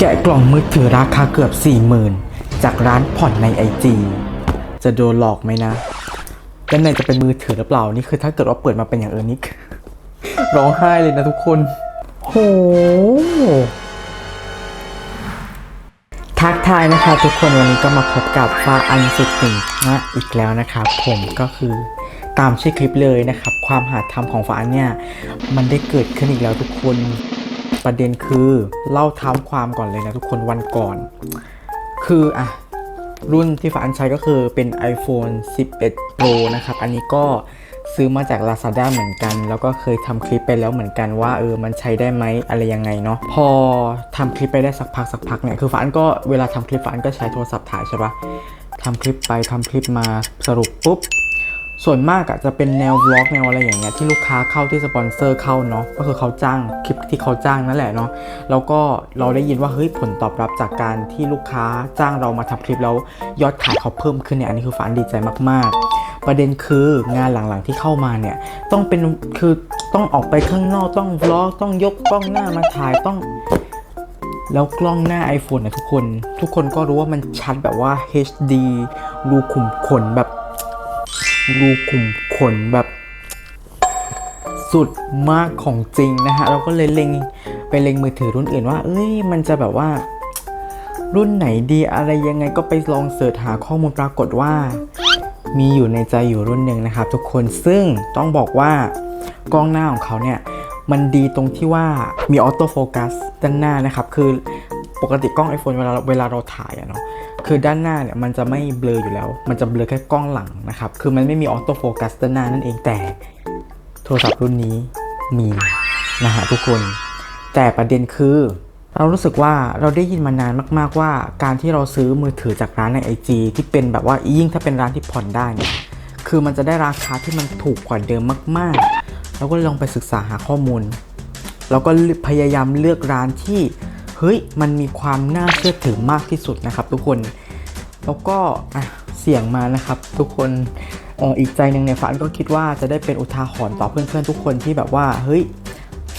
แกะกล่องมือถือราคาเกือบ 40,000 จากร้านผ่อนในไอจีจะโดนหลอกไหมนะด้านในจะเป็นมือถือหรือเปล่า นี่คือถ้าเกิดว่าเปิดมาเป็นอย่างอื่นนี่ร้องไห้เลยนะทุกคน โห ทักทายนะคะทุกคนวันนี้ก็มาพบกับฟ้าอันสุดติ่งนะอีกแล้วนะครับผมก็คือตามชื่อคลิปเลยนะครับ ความหาธรรมของฟ้าอันเนี่ย มันได้เกิดขึ้นอีกแล้วทุกคน ประเด็นคือเล่าเท้าความก่อนเลยนะทุกคนวันก่อน คืออะรุ่นที่ฟ้าอันใช้ก็คือเป็น iPhone 11 Pro นะครับ อันนี้ก็ซื้อมาจาก Lazada เหมือนกัน แล้วก็เคยทำคลิปไปแล้วเหมือนกันว่าเออมันใช้ได้ไหมอะไรยังไงเนาะพอทำคลิปไปได้สักพักสักพักเนี่ยคือฟ้าอันก็เวลาทำคลิปฟ้าอันก็ใช้โทรศัพท์ถ่ายใช่ปะทำคลิปไปทำคลิปมาสรุปปุ๊บ ส่วนมากอะจะเป็นแนววล็อกแนวอะไรอย่างเงี้ยที่ลูกค้าเข้าที่สปอนเซอร์เข้าเนาะก็คือเขาจ้างคลิปที่เขาจ้างนั่นแหละเนาะแล้วก็เราได้ยินว่าเฮ้ยผลตอบรับจากการที่ลูกค้าจ้างเรามาทำคลิปแล้วยอดขายเขาเพิ่มขึ้นเนี่ยอันนี้คือฝันดีใจมากๆ ประเด็นคืองานหลังๆที่เข้ามาเนี่ยต้องเป็นคือต้องออกไปข้างนอกต้องวล็อกต้องยกกล้องหน้ามาถ่ายต้องแล้วกล้องหน้า iPhone นะทุกคน ทุกคนก็รู้ว่ามันชัดแบบว่า HD รูขุมขนแบบ รูขุมขนแบบสุดมากของจริงนะฮะ เราก็เลยเล็งไปเล็งมือถือรุ่นอื่นว่า เอ้ย มันจะแบบว่า รุ่นไหนดีอะไรยังไงก็ไปลองเสิร์ชหาข้อมูลปรากฏว่า มีอยู่ในใจอยู่รุ่นหนึ่งนะครับทุกคนซึ่งต้องบอกว่ากล้องหน้าของเขาเนี่ย มันดีตรงที่ว่ามีออโต้โฟกัสด้านหน้านะครับ คือ ปกติกล้อง iPhone เวลาเวลาเราถ่ายอะเนาะคือด้านหน้าเนี่ยมันจะไม่เบลออยู่แล้ว มันจะเบลอแค่กล้องหลังนะครับ คือมันไม่มีออโต้โฟกัสด้านหน้านั่นเองแต่โทรศัพท์รุ่นนี้มีนะฮะทุกคน แต่ประเด็นคือ เรารู้สึกว่าเราได้ยินมานานมาก ๆว่า การที่เราซื้อมือถือจากร้านใน IG ที่เป็นแบบว่ายิ่งถ้าเป็นร้านที่ผ่อนได้เนี่ยคือมันจะได้ราคาที่มันถูกกว่าเดิมมากๆเราก็ลองไปศึกษาหาข้อมูล แล้วก็พยายามเลือกร้านที่ เฮ้ยมันมีความน่าเชื่อถือมากที่สุดนะครับทุกคน แล้วก็อะเสี่ยงมานะครับทุกคนอออีกใจหนึ่งเนี่ยฝันก็คิดว่าจะได้เป็นอุทาหรณ์ต่อเพื่อนๆทุกคนที่แบบว่าเฮ้ย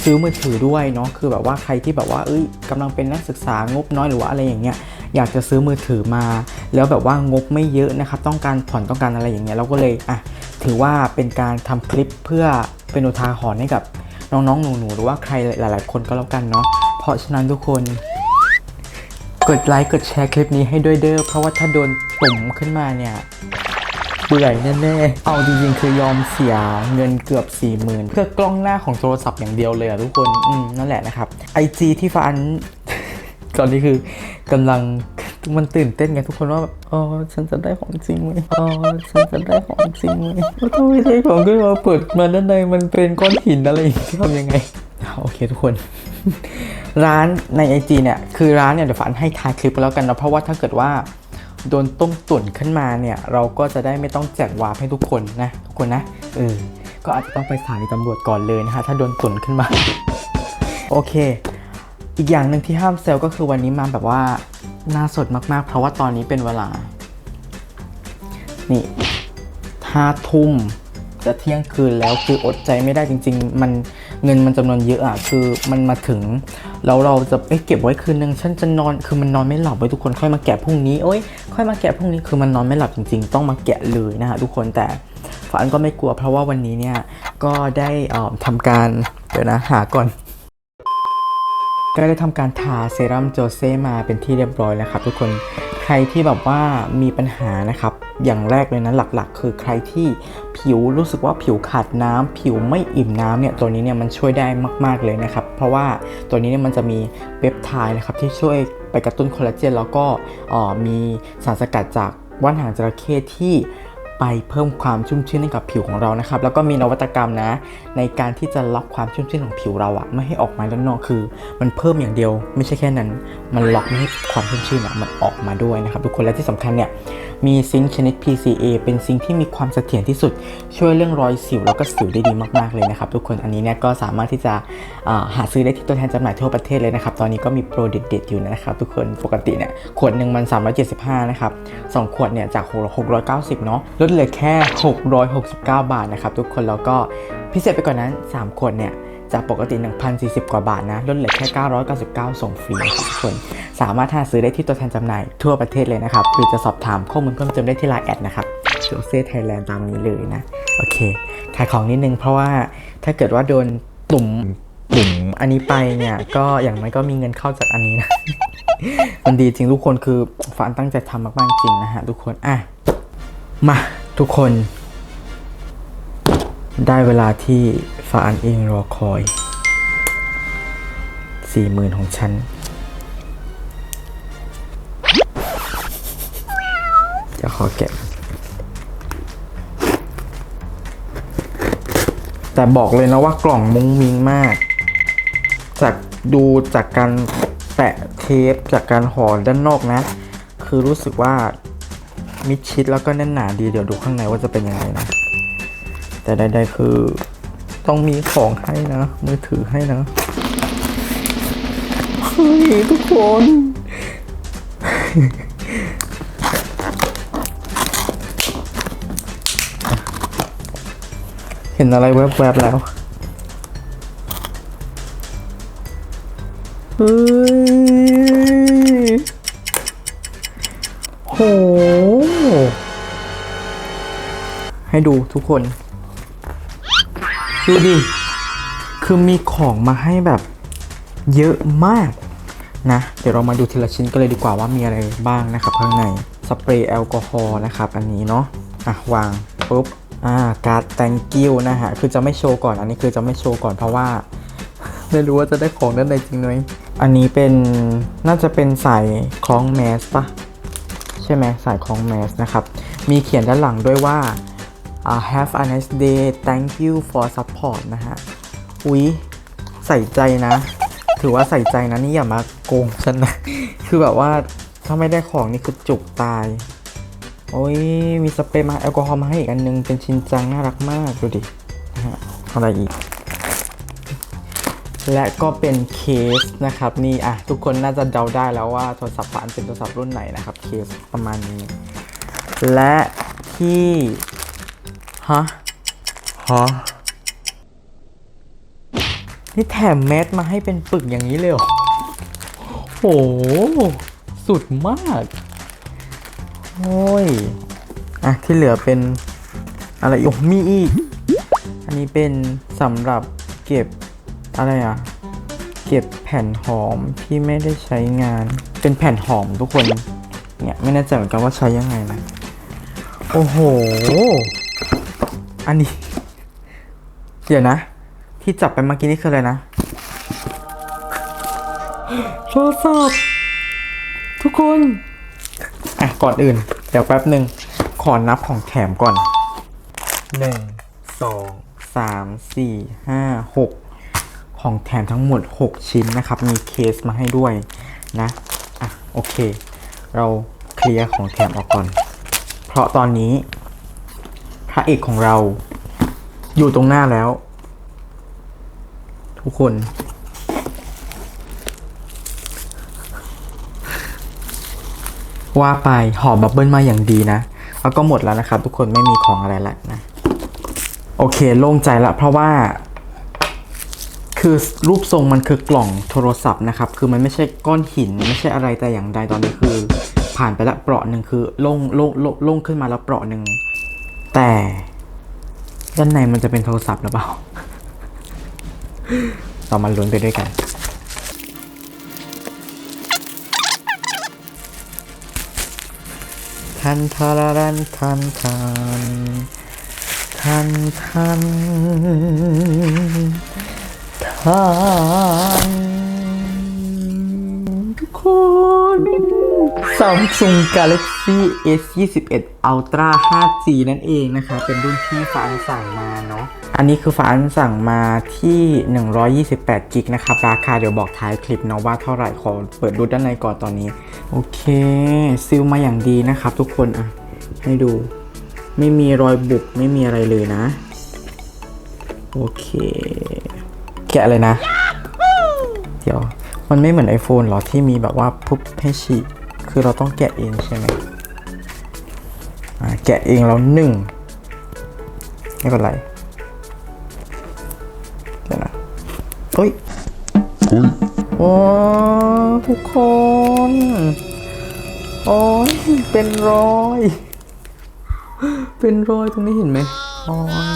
ซื้อมือถือด้วยเนาะคือแบบว่าใครที่แบบว่าเอ้ยกำลังเป็นนักศึกษางบน้อยหรือว่าอะไรอย่างเงี้ยอยากจะซื้อมือถือมา แล้วแบบว่างบไม่เยอะนะครับต้องการผ่อนต้องการอะไรอย่างเงี้ยเราก็เลยอะถือว่าเป็นการทำคลิปเพื่อเป็นอุทาหรณ์ให้กับน้องๆหนูๆหรือว่าใครหลาย ๆ คนก็แล้วกันเนาะ ราะฉะนั้นทุกคน กดไลค์กดแชร์คลิปนี้ให้ด้วยเด้อเพราะว่าถ้าโดนปุ่มขึ้นมาเนี่ยเบื่อแน่ๆ เอาจริงๆ คือยอมเสียเงินเกือบ 4 0,000เพื่อกล้องหน้าของโทรศัพท์อย่างเดียวเลยอะทุกคน อืม นั่นแหละนะครับ IG ที่ฟัน ตอนนี้คือกำลังมันตื่นเต้นไงทุกคนว่าแบบอ๋อฉันจะได้ของจริงไหมอ๋อฉันจะได้ของจริงไหมแล้วถ้าไม่ใช่ของก็มาเปิดมาด้านในมันเป็นก้อนหินอะไรอย่างนี้ทำยังไงโอเคทุกคน ร้านใน IG เนี่ยคือร้านเนี่ยเดี๋ยวฝันให้ทายคลิปไปแล้วกันนะเพราะว่าถ้าเกิดว่าโดนต้มตุ๋นขึ้นมาเนี่ยเราก็จะได้ไม่ต้องแจกวาร์ปให้ทุกคนนะทุกคนนะเออก็อาจจะต้องไปสถานีตำรวจก่อนเลยนะคะถ้าโดนตุ๋นขึ้นมา โอเค อีกอย่างหนึ่งที่ห้ามเซลก็คือวันนี้มาแบบว่าหน่าสดมากๆ เพราะว่าตอนนี้เป็นเวลา นี่ห้าทุ่ม จะเที่ยงคืนแล้วคืออดใจไม่ได้จริง ๆ มันเงินมันจำนวนเยอะอะคือมันมาถึงแล้วเราจะเอ๊ะเก็บไว้คืนนึงฉันจะนอนคือมันนอนไม่หลับไว้ทุกคนค่อยมาแกะพรุ่งนี้โอ้ยค่อยมาแกะพรุ่งนี้คือมันนอนไม่หลับจริง ๆ ต้องมาแกะเลยนะฮะทุกคนแต่ฝันก็ไม่กลัวเพราะว่าวันนี้เนี่ยก็ได้ออทำการเดี๋ยวนะหาก่อนก็ได้ทำการทาเซรั่มโจเซมาเป็นที่เรียบร้อยแล้วครับทุกคน รที่แบบว่ามีปัญหานะครับ อย่างแรกเลยนะหลักๆ คือใครที่ผิวรู้สึกว่าผิวขาดน้ำผิวไม่อิ่มน้ำเนี่ยตัวนี้เนี่ยมันช่วยได้มากๆเลยนะครับ เพราะว่าตัวนี้เนี่ยมันจะมีเปปไทด์นะครับที่ช่วยไปกระตุ้นคอลลาเจนแล้วก็ออมีสารสกัดจากว่านหางจระเข้ที่ ไปเพิ่มความชุ่มชื้นให้กับผิวของเรานะครับ แล้วก็มีนวัตกรรมนะ ในการที่จะล็อกความชุ่มชื้นของผิวเราอะไม่ให้ออกมาด้านนอกคือ มันเพิ่มอย่างเดียว ไม่ใช่แค่นั้น มันล็อกไม่ให้ความชุ่มชื้นอะมันออกมาด้วยนะครับ ทุกคนและที่สำคัญเนี่ยมีซิงค์ชนิด PCA เป็นซิงค์ที่มีความเสถียรที่สุด ช่วยเรื่องรอยสิวแล้วก็สิวได้ดีมากๆเลยนะครับทุกคนอันนี้เนี่ยก็สามารถที่จะาหาซื้อได้ที่ตัวแทนจำหน่ายทั่วประเทศเลยนะครับตอนนี้ก็มีโปรเด็ดๆอยู่นะครับทุกคนปกติเนี่ยขวดหนึ่งมัน 375 นะครับสองขวดเนี่ยจาก 690 เนาะลดดเหลือแค่ 669 บาทนะครับทุกคนแล้วก็พิเศษไปกว่านนั้น3ขวดเนี่ยจากปกติ 1,040 กว่าบาทนะ ลดเหลือแค่ 999 ส่งฟรีนะทุกคน สามารถหาซื้อได้ที่ตัวแทนจำหน่ายทั่วประเทศเลยนะครับ หรือจะสอบถามข้อมูลเพิ่มเติมได้ที่ไลน์แอดนะครับโจเซ่ไทยแลนด์ตามนี้เลยนะ โอเค ขายของนิดนึงเพราะว่าถ้าเกิดว่าโดนตุ่มตุ่มอันนี้ไปเนี่ย ก็อย่างน้อยก็มีเงินเข้าจากอันนี้นะ มันดีจริงทุกคนคือฟานตั้งใจทำมากๆจริงนะฮะทุกคน อะ มาทุกคน ได้เวลาที่ฟานเองรอคอยสี่หมื่นของฉัน จะขอเก็บแต่บอกเลยนะว่ากล่องมุ้งมิงมาก จากดูจากการแปะเทปจากการห่อด้านนอกนะ คือรู้สึกว่า มิดชิดแล้วก็แน่นหนาดีเดี๋ยวดูข้างในว่าจะเป็นยังไงนะ แต่ใดๆคือต้องมีของให้นะ มือถือให้นะเฮ้ยทุกคน เห็นอะไรแวบๆแล้วเฮ้ยโห ให้ดูทุกคน ดูดิ คือมีของมาให้แบบเยอะมากนะ เดี๋ยวเรามาดูทีละชิ้นกันเลยดีกว่าว่ามีอะไรบ้างนะครับข้างใน สเปรย์แอลกอฮอล์นะครับ อันนี้เนาะ อะ วางปุ๊บ อ่า การ์ด thank you นะฮะ คือจะไม่โชว์ก่อน อันนี้คือจะไม่โชว์ก่อนเพราะว่า ไม่รู้ว่าจะได้ของด้านในจริงไหมอันนี้เป็นน่าจะเป็นสายคล้องแมสปะใช่ไหมสายคล้องแมสนะครับ มีเขียนด้านหลังด้วยว่า uh, have a nice day thank you for support นะฮะอุ๊ยใส่ใจนะ ถือว่าใส่ใจนะนี่อย่ามาโกงฉันนะ คือแบบว่าถ้าไม่ได้ของนี่คือจุกตาย โอ้ยมีสเปรย์มาแอลกอฮอล์มาให้อีกอันนึง เป็นชินจังน่ารักมากดูดินะฮะอะไรอีก และก็เป็นเคสนะครับ นี่อะทุกคนน่าจะเดาได้แล้วว่าโทรศัพท์ฝานเป็นโทรศัพท์รุ่นไหนนะครับ เคสประมาณนี้ และที่ ฮะ ฮะ นี่แถมแมสมาให้เป็นปึกอย่างนี้เลยเหรอโห สุดมาก โอ้ย อะ ที่เหลือเป็นอะไรอีกโอ้มีอีก อันนี้เป็นสำหรับเก็บอะไรอะ เก็บแผ่นหอมที่ไม่ได้ใช้งาน เป็นแผ่นหอมทุกคน เนี่ย ไม่แน่ใจเหมือนกันว่าใช้ยังไงนะ โอ้โห อันนี้ เดี๋ยวนะ ที่จับไปเมื่อกี้นี่คืออะไรนะโทรศัพท์ทุกคน อะ ก่อนอื่น เดี๋ยวแป๊บหนึ่งขอนับของแถมก่อนหนึ่งสองสามสี่ห้าหกของแถมทั้งหมด 6 ชิ้นนะครับ มีเคสมาให้ด้วยนะ อะ โอเค เราเคลียร์ของแถมออกก่อน เพราะตอนนี้ ระเอกของเรา อยู่ตรงหน้าแล้ว ทุกคน ว่าไปหอมบับเบิ้ลมาอย่างดีนะแล้วก็หมดแล้วนะครับทุกคนไม่มีของอะไรแล้วนะ โอเคโล่งใจละเพราะว่าคือรูปทรงมันคือกล่องโทรศัพท์นะครับ คือมันไม่ใช่ก้อนหินไม่ใช่อะไรแต่อย่างใดตอนนี้คือ ผ่านไปละเปราะหนึ่งคือโล่งโล่งโล่งขึ้นมาแล้วเปราะหนึ่ง แต่ด้านในมันจะเป็นโทรศัพท์หรือเปล่าเรามาลุ้นไปด้วยกัน ทันทารารันทันทันทันทันทัน Samsung Galaxy S 21 Ultra 5G นั่นเองนะคะ เป็นรุ่นที่ฟ้านสั่งมาเนาะ อันนี้คือฟ้านสั่งมาที่ 128กิกนะครับ ราคาเดี๋ยวบอกท้ายคลิปเนาะว่าเท่าไหร่ ขอเปิดดูด้านในก่อนตอนนี้ โอเค ซิลมาอย่างดีนะครับทุกคนอะ ให้ดู ไม่มีรอยบุบไม่มีอะไรเลยนะ โอเค แกะเลยนะ เดี๋ยว มันไม่เหมือน iPhone หรอที่มีแบบว่าปุ๊บให้ฉีก คือเราต้องแกะเองใช่ไหมอ่าแกะเองแล้วหนึ่งไม่เป็นไรเดี๋ยวนะเฮ้ยอุ้ยโอ้ทุกคน โอ้ยเป็นรอย เป็นรอยตรงนี้เห็นไหมโอ้ย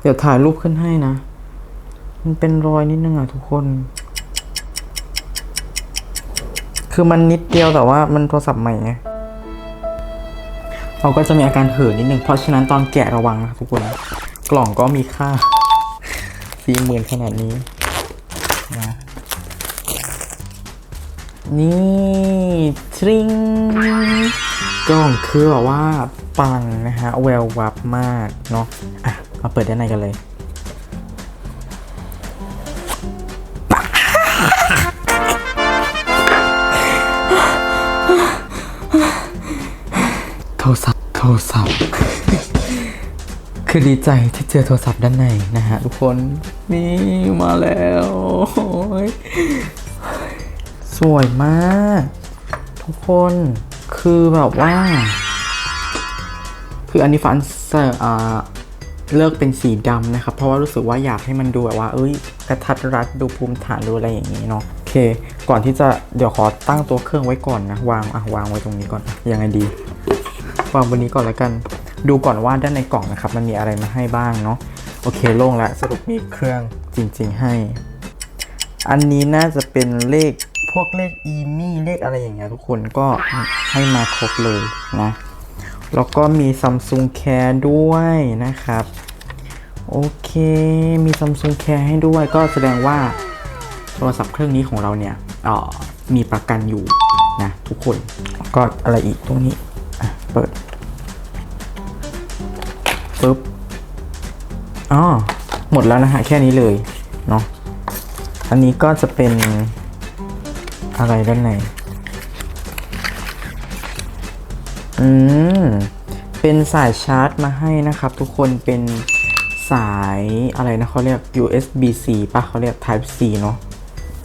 เดี๋ยวถ่ายรูปขึ้นให้นะ มันเป็นรอยนิดนึงอะทุกคน คือมันนิดเดียวแต่ว่ามันโทรศัพท์ใหม่ไงเราก็จะมีอาการเห่อนิดนึง เพราะฉะนั้นตอนแกะระวังนะทุกคน กล่องก็มีค่าสี่หมื่นขนาดนี้นะนี่ทริงกล่องคือแบบว่าปังนะฮะ แวววับมากเนาะอะ มาเปิดด้านในกันเลย รศัพท์ โทรศัพท์ คือดีใจที่เจอโทรศัพท์ด้านในนะฮะทุกคน นี่มาแล้วสวยมาก ทุกคนคือแบบว่า คืออันนี้ฟันเซอร์อ่าเลิกเป็นสีดำนะครับ เพราะว่ารู้สึกว่าอยากให้มันดูแบบว่า เอ้ยกระทัดรัดดูภูมิฐานดูอะไรอย่างนี้เนาะโอเค ก่อนที่จะเดี๋ยวขอตั้งตัวเครื่องไว้ก่อนนะ วางอะวางไว้ตรงนี้ก่อน ยังไงดี วางบนนี้ก่อนแล้วกัน ดูก่อนว่าด้านในกล่องนะครับ มันมีอะไรมาให้บ้างเนาะโอเคโล่งแล้วสรุปมีเครื่องจริง ๆให้ อันนี้น่าจะเป็นเลขพวกเลขอีมี่เลขอะไรอย่างเงี้ยทุกคนก็ให้มาครบเลยนะแล้วก็มี Samsung Care ด้วยนะครับ โอเคมี Samsung Care ให้ด้วยก็แสดงว่าโทรศัพท์เครื่องนี้ของเราเนี่ยเอ่อมีประกันอยู่นะทุกคนแล้วก็อะไรอีกตรงนี้อะ เปิดปึ๊บอ๋อหมดแล้วนะฮะแค่นี้เลยเนาะอันนี้ก็จะเป็นอะไรด้านในอืมเป็นสายชาร์จมาให้นะครับ ทุกคนเป็นสายอะไรนะเขาเรียก USB-C ป่ะเขาเรียก Type C เนาะ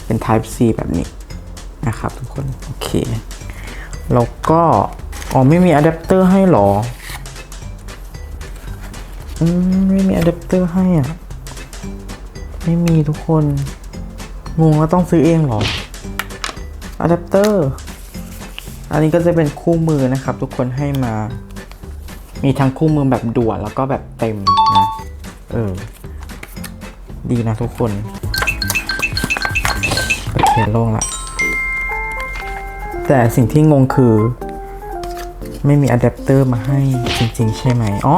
เป็น Type C แบบนี้นะครับทุกคน โอเค แล้วก็ อ๋อ ไม่มีอะแดปเตอร์ให้หรอ อืม ไม่มีอะแดปเตอร์ให้อะ ไม่มีทุกคน งงว่าต้องซื้อเองเหรออะแดปเตอร์ อันนี้ก็จะเป็นคู่มือนะครับ ทุกคนให้มา มีทั้งคู่มือแบบด่วนแล้วก็แบบเต็มนะ เออ ดีนะทุกคนโอเคโล่งละแต่สิ่งที่งงคือ ไม่มีอะแดปเตอร์มาให้จริงๆ ใช่ไหมอ๋อ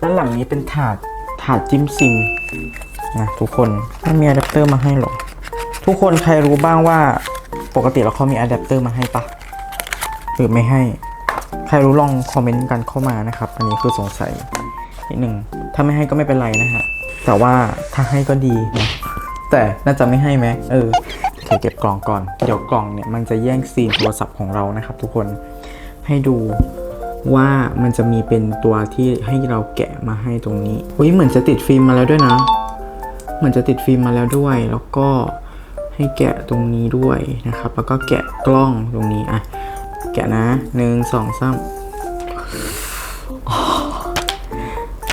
ด้านหลังนี้เป็นถาดถาดจิ้มซิมนะทุกคนไม่มีอะแดปเตอร์มาให้หรอทุกคนใครรู้บ้างว่าปกติแล้วเขามีอะแดปเตอร์มาให้ปะหรือไม่ให้ ใครรู้ลองคอมเมนต์กันเข้ามานะครับ อันนี้คือสงสัยนิดหนึ่งถ้าไม่ให้ก็ไม่เป็นไรนะฮะแต่ว่าถ้าให้ก็ดีนะแต่น่าจะไม่ให้ไหมเออเคเก็บกล่องก่อน เดี๋ยวกล่องเนี่ยมันจะแย่งซีนโทรศัพท์ของเรานะครับทุกคน ให้ดูว่ามันจะมีเป็นตัวที่ให้เราแกะมาให้ตรงนี้อุ้ยเหมือนจะติดฟิล์มมาแล้วด้วยนะ เหมือนจะติดฟิล์มมาแล้วด้วย แล้วก็ให้แกะตรงนี้ด้วยนะครับ แล้วก็แกะกล้องตรงนี้อะแกะนะหนึ่งสองสาม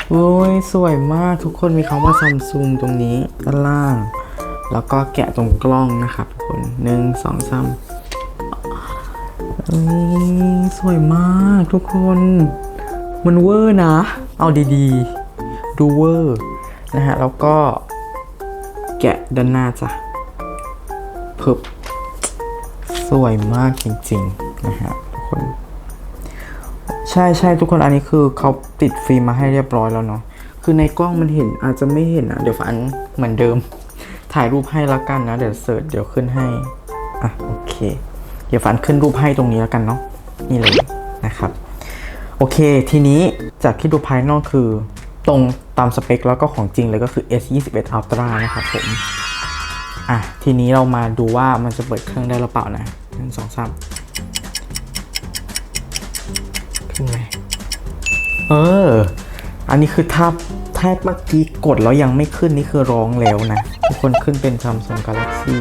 โอ้ยสวยมากทุกคนมีคำว่าซัมซุงตรงนี้ด้านล่าง แล้วก็แกะตรงกล้องนะครับทุกคนหนึ่งสองสาม เอ้ยสวยมากทุกคน มันเวอร์นะ เอาดีๆ ดูเวอร์นะฮะ แล้วก็แกะด้านหน้าจ้ะเพิบสวยมากจริงๆนะฮะทุกคน ใช่ใช่ทุกคนอันนี้คือเขาติดฟิล์มมาให้เรียบร้อยแล้วเนาะคือในกล้องมันเห็นอาจจะไม่เห็นอะเดี๋ยวฝันเหมือนเดิม ถ่ายรูปให้ล้วกันนะ เดี๋ยวเสิร์ชเดี๋ยวขึ้นให้ อะ โอเค เดี๋ยวฝันขึ้นรูปให้ตรงนี้แล้วกันเนาะนี่เลยนะครับ โอเค ทีนี้จากที่ดูภายนอกคือตรงตามสเปคแล้วก็ของจริงเลยก็คือ S21 Ultra นะครับผมอะทีนี้เรามาดูว่ามันจะเปิดเครื่องได้หรือเปล่านะหนึ่งสองสามขึ้นไหมเออ อันนี้คือถ้าถ้าเมื่อกี้กดแล้วยังไม่ขึ้นนี่คือร้องแล้วนะ ทุกคนขึ้นเป็น Samsung Galaxy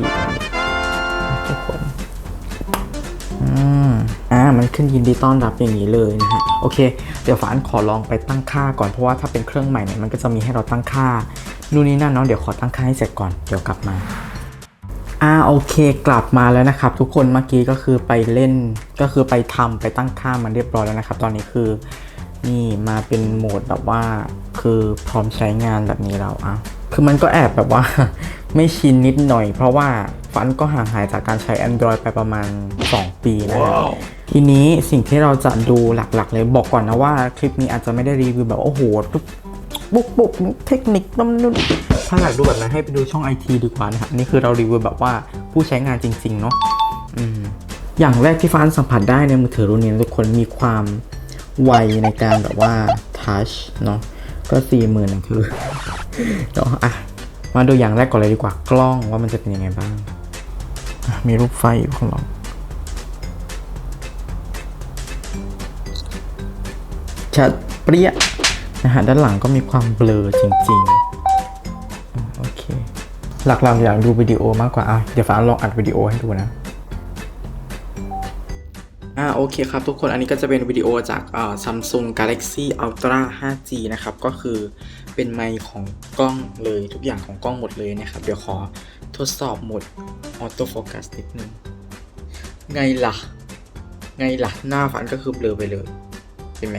มันขึ้นยินดีต้อนรับอย่างนี้เลยนะฮะโอเค เดี๋ยวฝานขอลองไปตั้งค่าก่อนเพราะว่าถ้าเป็นเครื่องใหม่เนี่ยมันก็จะมีให้เราตั้งค่านู่นนี่นั่นเนาะเดี๋ยวขอตั้งค่าให้เสร็จก่อนเดี๋ยวกลับมาอ่าโอเคกลับมาแล้วนะครับ ทุกคนเมื่อกี้ก็คือไปเล่นก็คือไปทำไปตั้งค่ามันเรียบร้อยแล้วนะครับ ตอนนี้คือนี่มาเป็นโหมดแบบว่าคือพร้อมใช้งานแบบนี้แล้วอะคือมันก็แอบแบบว่าไม่ชินนิดหน่อย เพราะว่าฟันก็ห่างหายจากการใช้ Android ไปประมาณ 2 ปีนะครับ ทีนี้สิ่งที่เราจะดูหลักๆ เลยบอกก่อนนะว่าคลิปนี้อาจจะไม่ได้รีวิวแบบโอ้โหทุกบุกบุกเทคนิคน้ำนุ่นถ้าอยากดูแบบนั้นให้ไปดูช่องไอทีดีกว่านะครับนี่คือเรารีวิวแบบว่าผู้ใช้งานจริงๆเนาะอือย่างแรกที่ฟ้านสัมผัสได้ในมือถือรุ่นนี้ทุกคนมีความไวในการแบบว่าทัชเนาะก็สี่หมื่นนะคือเนาะอะมาดูอย่างแรกก่อนเลยดีกว่า กล้องว่ามันจะเป็นยังไงบ้าง มีรูปไฟอยู่ข้างหลัง ชัดเปรี้ยนะฮะด้านหลังก็มีความเบลอจริงๆโอเค หลักๆอยากดูวิดีโอมากกว่าอะเดี๋ยวฟ้าลองอัดวิดีโอให้ดูนะอ่าโอเคครับทุกคนอันนี้ก็จะเป็นวิดีโอจากอ่า Samsung Galaxy Ultra 5G นะครับ ก็คือเป็นไมค์ของกล้องเลยทุกอย่างของกล้องหมดเลยนะครับ เดี๋ยวขอทดสอบหมด Auto Focus นิดนึง ไงล่ะ ไงล่ะ หน้าฝันก็คือเบลอไปเลย เห็นไหม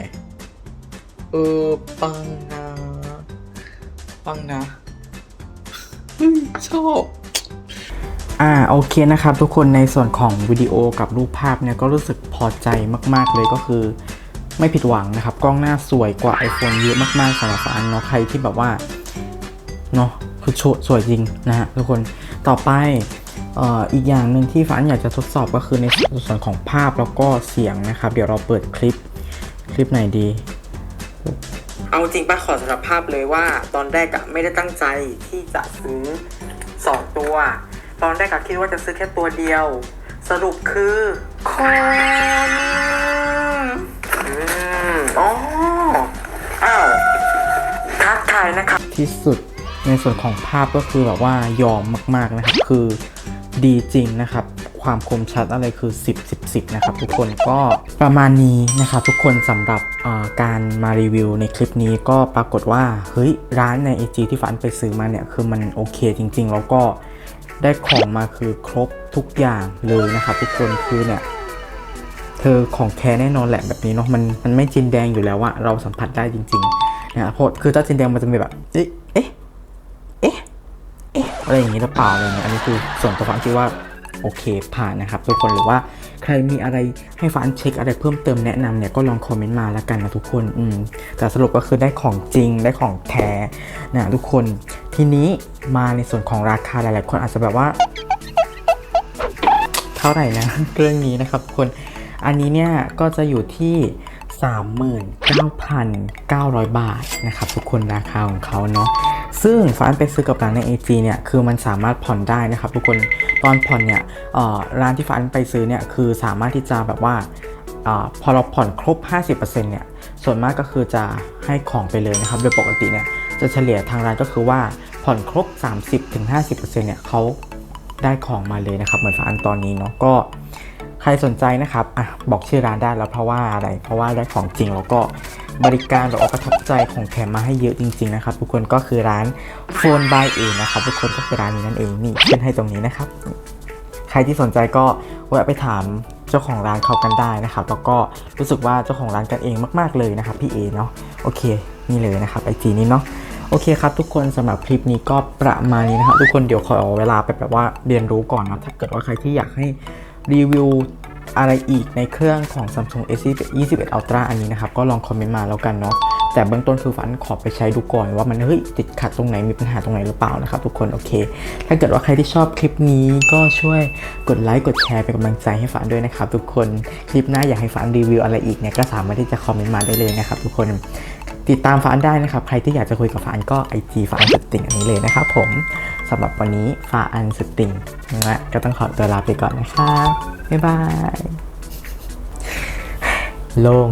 เออ ปังนะ ปังนะชอบอ่าโอเคนะครับทุกคนในส่วนของวิดีโอกับรูปภาพเนี่ยก็รู้สึกพอใจมาก ๆ เลยก็คือ ไม่ผิดหวังนะครับ กล้องหน้าสวยกว่า iPhone เยอะมากๆสำหรับอันเนาะใครที่แบบว่าเนาะคือโชสวยจริงนะฮะทุกคนต่อไปอออีกอย่างหนึ่งที่ฟ้านอยากจะทดสอบก็คือในส่วนของภาพแล้วก็เสียงนะครับ เดี๋ยวเราเปิดคลิปคลิปไหนดี เอาจริงป้าขอสารภาพเลยว่า ตอนแรกอะไม่ได้ตั้งใจที่จะซื้อสองตัว ตอนแรกอะคิดว่าจะซื้อแค่ตัวเดียว สรุปคือคอนอืมอ๋ออ้าวทักทายนะครับที่สุดในส่วนของภาพก็คือแบบว่ายอมมาก ๆนะครับ คือดีจริงนะครับ ความคมชัดอะไรคือ 10 10 10นะครับทุกคนก็ประมาณนี้นะครับทุกคนสำหรับการมารีวิวในคลิปนี้ก็ปรากฏว่าเฮ้ยร้านใน AG ที่ฝันไปซื้อมาเนี่ยคือมันโอเคจริง ๆ แล้วก็ได้ของมาคือครบทุกอย่างเลยนะครับทุกคนคือเนี่ยเธอของแท้แน่นอนแหละแบบนี้เนาะมันมันไม่จินแดงอยู่แล้วอะเราสัมผัสได้จริงๆนะเพราะคือถ้าจินแดงมันจะมีแบบเอ๊ะเอ๊ะเอ๊ะเอ๊ะอะไรอย่างนี้หรือเปล่าอะไรเงี้ยอันนี้คือส่วนตัวฟังคิดว่า โอเคผ่านนะครับ ทุกคนหรือว่าใครมีอะไรให้ฟันเช็คอะไรเพิ่มเติมแนะนำเนี่ยก็ลองคอมเมนต์มาล้วกันนะทุกคนอืมแต่สรุปก็คือได้ของจริงได้ของแท้นะทุกคนทีนี้มาในส่วนของราคาหลาย ๆ คนอาจจะแบบว่า เท่าไหร่นะเรื่องนี้นะครับทุกคนอันนี้เนี่ยก็จะอยู่ที่39,900 บาทนะครับทุกคนราคาของเขาเนาะ ซึ่งฟ้านไปซื้อกับร้านใน AG เนี่ยคือมันสามารถผ่อนได้นะครับทุกคนตอนผ่อนเนี่ยร้านที่ฟ้านไปซื้อเนี่ยคือสามารถที่จะแบบว่าอพอเราผ่อนครบ 50%เนี่ยส่วนมากก็คือจะให้ของไปเลยนะครับ โดยปกติเนี่ยจะเฉลี่ยทางร้านก็คือว่าผ่อนครบ 30-50%เนี่ยเขาได้ของมาเลยนะครับ เหมือนฟ้านตอนนี้เนาะก็ใครสนใจนะครับอะบอกชื่อร้านได้แล้วเพราะว่าอะไรเพราะว่าได้ของจริงแล้วก็ บริการแบบว่าประทับใจของแถมมาให้เยอะจริง ๆ นะครับ ทุกคนก็คือร้านโฟนบายเองนะครับทุกคนก็คือร้านนี้นั่นเองนี่ขึ้นให้ตรงนี้นะครับ ใครที่สนใจก็แวะไปถามเจ้าของร้านเขากันได้นะครับ แล้วก็รู้สึกว่าเจ้าของร้านกันเองมากๆเลยนะครับพี่เอเนาะโอเคนี่เลยนะครับไอจีนี้เนาะโอเคครับทุกคนสำหรับคลิปนี้ก็ประมาณนี้นะครับทุกคนเดี๋ยวขอเอาเวลาไปแบบว่าเรียนรู้ก่อนนะถ้าเกิดว่าใครที่อยากให้รีวิว อะไรอีกในเครื่องของ Samsung S21 Ultra อันนี้นะครับ ก็ลองคอมเมนต์มาแล้วกันเนาะ แต่เบื้องต้นคือฝันขอไปใช้ดูก่อนว่ามันเฮ้ยติดขัดตรงไหนมีปัญหาตรงไหนหรือเปล่านะครับทุกคนโอเค ถ้าเกิดว่าใครที่ชอบคลิปนี้ก็ช่วยกดไลค์กดแชร์เป็นกำลังใจให้ฝันด้วยนะครับทุกคนคลิปหน้าอยากให้ฝันรีวิวอะไรอีกเนี่ยก็สามารถที่จะคอมเมนต์มาได้เลยนะครับทุกคนติดตามฝันได้นะครับ ใครที่อยากจะคุยกับฝันก็ IG ฝันสุดติ่งอันนี้เลยนะครับผมสำหรับวันนี้ฝาอันสุดติ่งนะก็ต้องขอตัวลาไปก่อนนะครับบ๊ายบาย โล่ง